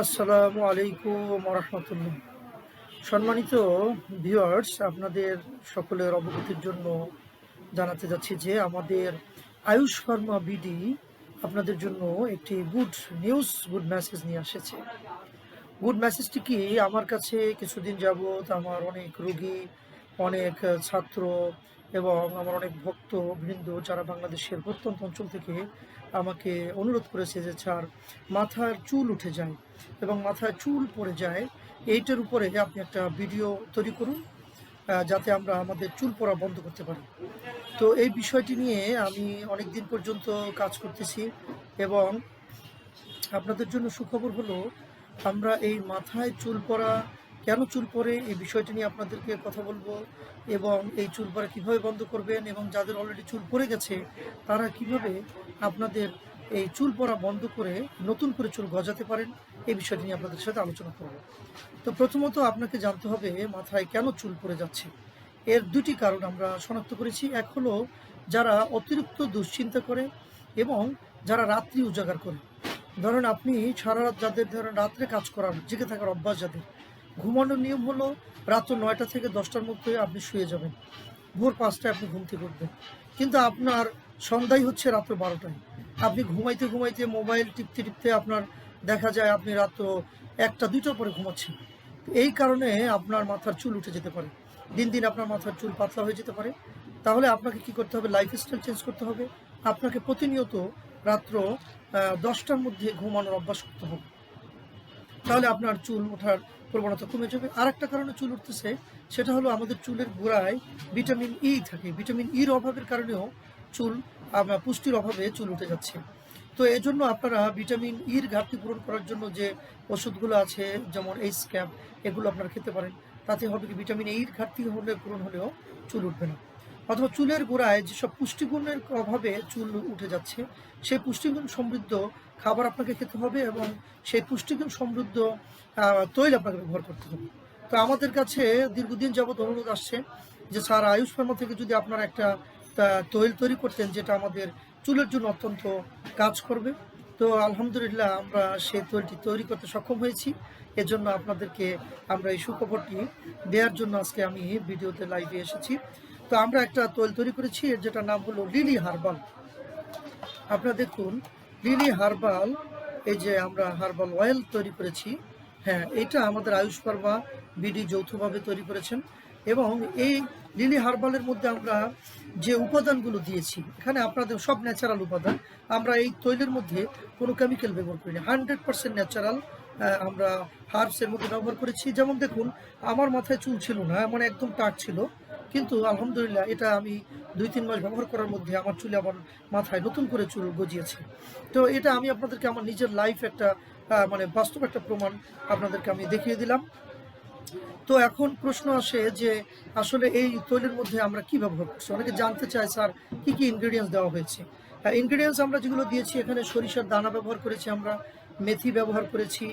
আসসালামু আলাইকুম রহমতুল্লাহ সম্মানিত ভিউয়ার্স, আপনাদের সকলের অবগতির জন্য জানাতে যাচ্ছি যে আমাদের আয়ুষ ফার্মা বিডি আপনাদের জন্য একটি গুড নিউজ, গুড মেসেজ নিয়ে এসেছে গুড মেসেজটি কি? আমার কাছে কিছুদিন যাবৎ আমার অনেক রোগী অনেক ছাত্র এবং আমার অনেক ভক্ত বৃন্দ যারা বাংলাদেশের প্রত্যন্ত অঞ্চল থেকে আমাকে অনুরোধ করেছে যে ছাড় মাথার চুল উঠে যায় এবং মাথায় চুল পড়ে যায়, এইটার উপরে আপনি একটা ভিডিও তৈরি করুন যাতে আমরা আমাদের চুল পড়া বন্ধ করতে পারি। তো এই বিষয়টি নিয়ে আমি অনেক দিন পর্যন্ত কাজ করতেছি এবং আপনাদের জন্য সুখবর হলো, আমরা এই মাথায় চুল পড়া কেন চুল পড়ে এই বিষয়টি নিয়ে আপনাদেরকে কথা বলব এবং এই চুল পড়া কীভাবে বন্ধ করবেন এবং যাদের অলরেডি চুল পড়ে গেছে, তারা কীভাবে আপনাদের এই চুল পরা বন্ধ করে নতুন করে চুল গজাতে পারেন? এই বিষয়টি নিয়ে আপনাদের সাথে আলোচনা করব। তো প্রথমত আপনাকে জানতে হবে মাথায় কেন চুল পড়ে যাচ্ছে? এর দুটি কারণ আমরা শনাক্ত করেছি। এক হলো যারা অতিরিক্ত দুশ্চিন্তা করে এবং যারা রাত্রি উজাগার করে। ধরেন আপনি সারা রাত যাদের ধরেন রাত্রে কাজ করার, জেগে থাকার অভ্যাস যাদের ঘুমানোর নিয়ম হলো রাত নয়টা থেকে দশটার মধ্যে আপনি শুয়ে যাবেন। ভোর পাঁচটায় আপনি ঘুমতে থেকে উঠবেন। কিন্তু আপনার সন্ধ্যায় হচ্ছে রাত্র বারোটায়। আপনি ঘুমাইতে ঘুমাইতে মোবাইল টিপতে টিপতে আপনার দেখা যায় আপনি রাত একটা, দুইটার পরে ঘুমাচ্ছেন। এই কারণে আপনার মাথার চুল উঠে যেতে পারে। দিন দিন আপনার মাথার চুল পাতলা হয়ে যেতে পারে। তাহলে আপনাকে কি করতে হবে? লাইফ স্টাইল চেঞ্জ করতে হবে। আপনাকে প্রতিনিয়ত রাত্র দশটার মধ্যে ঘুমানোর অভ্যাস করতে হবে। তাহলে আপনার চুল ওঠার প্রবণতা কমে যাবে। আর একটা কারণে চুল উঠতেছে, সেটা হলো আমাদের চুলের গোড়ায় ভিটামিন ই থাকে। ভিটামিন ইর অভাবের কারণেও চুল পুষ্টির অভাবে চুল উঠে যাচ্ছে। তো এই জন্য আপনারা ভিটামিন ইর ঘাটতি পূরণ করার জন্য যে ওষুধগুলো আছে, যেমন এইচ ক্যাপ এগুলো আপনারা খেতে পারেন। তাতে হবে কি, ভিটামিন ইর ঘাটতি হলে, পূরণ হলেও চুল উঠবে না। অথবা চুলের গোড়ায় যেসব পুষ্টিগুণের অভাবে চুল উঠে যাচ্ছে, সেই পুষ্টিগুণ সমৃদ্ধ খাবার আপনাকে খেতে হবে এবং সেই পুষ্টিগুণ সমৃদ্ধ তৈল আপনাকে ব্যবহার করতে হবে। তো আমাদের কাছে দীর্ঘদিন যাবত অনুরোধ আসছে যে স্যার, আয়ুষ ফার্মা থেকে যদি আপনারা একটা তৈল তৈরি করতেন যেটা আমাদের চুলের জন্য অত্যন্ত কাজ করবে। তো আলহামদুলিল্লাহ আমরা সেই তৈলটি তৈরি করতে সক্ষম হয়েছি। এজন্য আপনাদেরকে আমরা এই সুখবরটি দেওয়ার জন্য আজকে আমি ভিডিওতে লাইভে এসেছি। তো আমরা একটা তৈল তৈরি করেছি, এর যেটা নাম হলো লিলি হার্বাল। আপনারা দেখুন, লিলি হার্বাল, এই যে আমরা হার্বাল অয়েল তৈরি করেছি হ্যাঁ এটা আমাদের আয়ুষ ফার্মা বিডি যৌথভাবে তৈরি করেছেন। এবং এই লিলি হার্বালের মধ্যে আমরা যে উপাদানগুলো দিয়েছি, এখানে আপনাদের সব ন্যাচারাল উপাদান, আমরা এই তৈলের মধ্যে কোনো কেমিক্যাল ব্যবহার করিনি। হান্ড্রেড পার্সেন্ট ন্যাচারাল আমরা হার্বসের মধ্যে ব্যবহার করেছি। যেমন দেখুন, আমার মাথায় চুল ছিল না মানে একদম টাট ছিল। কিন্তু আলহামদুলিল্লাহ এটা আমি দুই, তিন মাস ব্যবহার করার মধ্যে আমার চুলে আমার মাথায় নতুন করে চুল গজিয়েছে। তো এটা আমি আপনাদেরকে আমার নিজের লাইফ একটা মানে বাস্তব একটা প্রমাণ আপনাদেরকে আমি দেখিয়ে দিলাম। তো এখন প্রশ্ন আসে যে আসলে এই তৈলের মধ্যে আমরা কি ব্যবহার করছি? অনেকে জানতে চায়, স্যার, কি কি ইনগ্রেডিয়েন্টস দেওয়া হয়েছে? ইনগ্রিডিয়েন্টস আমরা যেগুলো দিয়েছি, এখানে সরিষার দানা ব্যবহার করেছি আমরা, মেথি ব্যবহার করেছি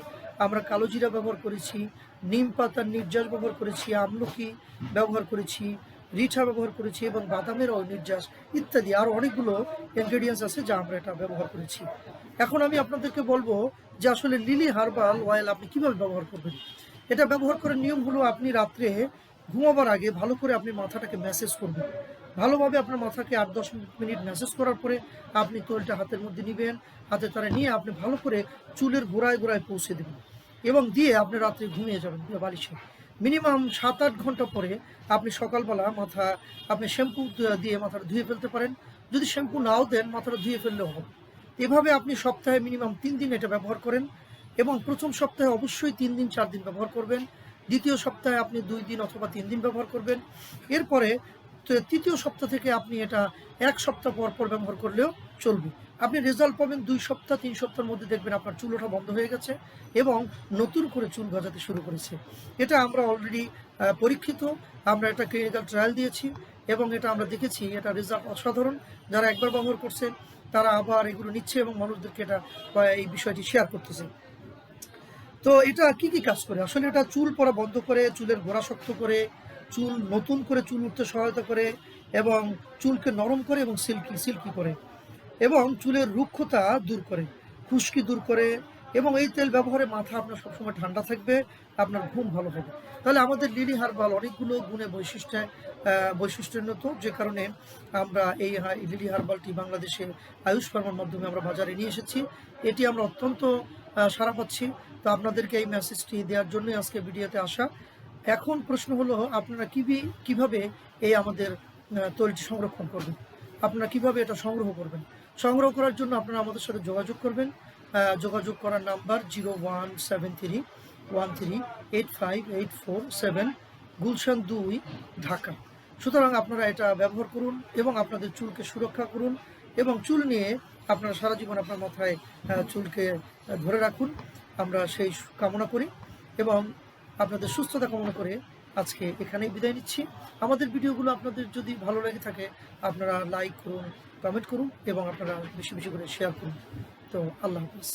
আমরা কালো জিরা ব্যবহার করেছি, নিম পাতার নির্যাস ব্যবহার করেছি, আমলকি ব্যবহার করেছি, রিঠা ব্যবহার করেছি এবং বাদামের নির্যাস ইত্যাদি। আর অনেকগুলো ইনগ্রেডিয়েন্টস আছে যা আমরা এটা ব্যবহার করেছি। এখন আমি আপনাদেরকে বলব যে আসলে লিলি হার্বাল অয়েল আপনি কীভাবে ব্যবহার করবেন। এটা ব্যবহার করার নিয়ম হলো আপনি রাত্রে ঘুমাবার আগে ভালো করে আপনি মাথাটাকে ম্যাসেজ করবেন। ভালোভাবে আপনার মাথাকে আট দশ মিনিট ম্যাসেজ করার পরে আপনি তৈলটা হাতের মধ্যে নেবেন, হাতে তারা নিয়ে আপনি ভালো করে চুলের গোড়ায় গোড়ায় পৌঁছে দেবেন এবং দিয়ে আপনি রাত্রে ঘুমিয়ে যাবেন বালিশে। মিনিমাম সাত আট ঘণ্টা পরে আপনি সকালবেলা মাথা, আপনি শ্যাম্পু দিয়ে মাথাটা ধুয়ে ফেলতে পারেন। যদি শ্যাম্পু নাও দেন, মাথাটা ধুয়ে ফেললেও হবে। এভাবে আপনি সপ্তাহে মিনিমাম তিন দিন এটা ব্যবহার করেন এবং প্রথম সপ্তাহে অবশ্যই তিন দিন, চার দিন ব্যবহার করবেন। দ্বিতীয় সপ্তাহে আপনি দুই দিন অথবা তিন দিন ব্যবহার করবেন। এরপরে তৃতীয় সপ্তাহ থেকে আপনি এটা এক সপ্তাহ পর পর ব্যবহার করলেও চলবে। আপনি রেজাল্ট পাবেন দুই সপ্তাহ, তিন সপ্তাহের মধ্যে দেখবেন আপনার চুল ওঠা বন্ধ হয়ে গেছে এবং নতুন করে চুল গজাতে শুরু করেছে। এটা আমরা অলরেডি পরীক্ষিত, আমরা এটা ক্লিনিক্যাল ট্রায়াল দিয়েছি এবং এটা আমরা দেখেছি, এটা রেজাল্ট অসাধারণ। যারা একবার ব্যবহার করছেন তারা আবার এগুলো নিচ্ছে এবং মানুষদেরকে এটা এই বিষয়টি শেয়ার করতেছে। তো এটা কি কি কাজ করে? আসলে এটা চুল পরা বন্ধ করে চুলের গোড়া শক্ত করে চুল নতুন করে চুল উঠতে সহায়তা করে এবং চুলকে নরম করে এবং সিল্কি সিল্কি করে এবং চুলের রুক্ষতা দূর করে খুশকি দূর করে এবং এই তেল ব্যবহারে মাথা আপনার সবসময় ঠান্ডা থাকবে আপনার ঘুম ভালো হবে। তাহলে আমাদের লিলি হার্বাল অনেকগুলো গুণে বৈশিষ্ট্যে আহ, বৈশিষ্ট্যোন্নত যে কারণে আমরা এই লিলি হার্বালটি বাংলাদেশে আয়ুষ ফার্মার মাধ্যমে আমরা বাজারে নিয়ে এসেছি। এটি আমরা অত্যন্ত সাড়া পাচ্ছি। তো আপনাদেরকে এই মেসেজটি দেওয়ার জন্যই আজকে ভিডিওতে আসা। এখন প্রশ্ন হলো, আপনারা কীভাবে কীভাবে এই আমাদের তৈরিটি সংরক্ষণ করবেন? আপনারা কীভাবে এটা সংগ্রহ করবেন? সংগ্রহ করার জন্য আপনারা আমাদের সাথে যোগাযোগ করবেন। যোগাযোগ করার number zero one seven three, one three, eight five, eight four, seven, Gulshan দুই, ঢাকা। সুতরাং আপনারা এটা ব্যবহার করুন এবং আপনাদের চুলকে সুরক্ষা করুন এবং চুল নিয়ে আপনারা সারা জীবন আপনার মাথায় চুলকে ধরে রাখুন। আমরা সেই কামনা করি এবং আপনাদের সুস্থতা কামনা করে আজকে এখানেই বিদায় নিচ্ছি। আমাদের ভিডিওগুলো আপনাদের যদি ভালো লেগে থাকে, আপনারা লাইক করুন কমেন্ট করুন এবং আপনারা বেশি বেশি করে শেয়ার করুন। তো আল্লাহ হাফিজ।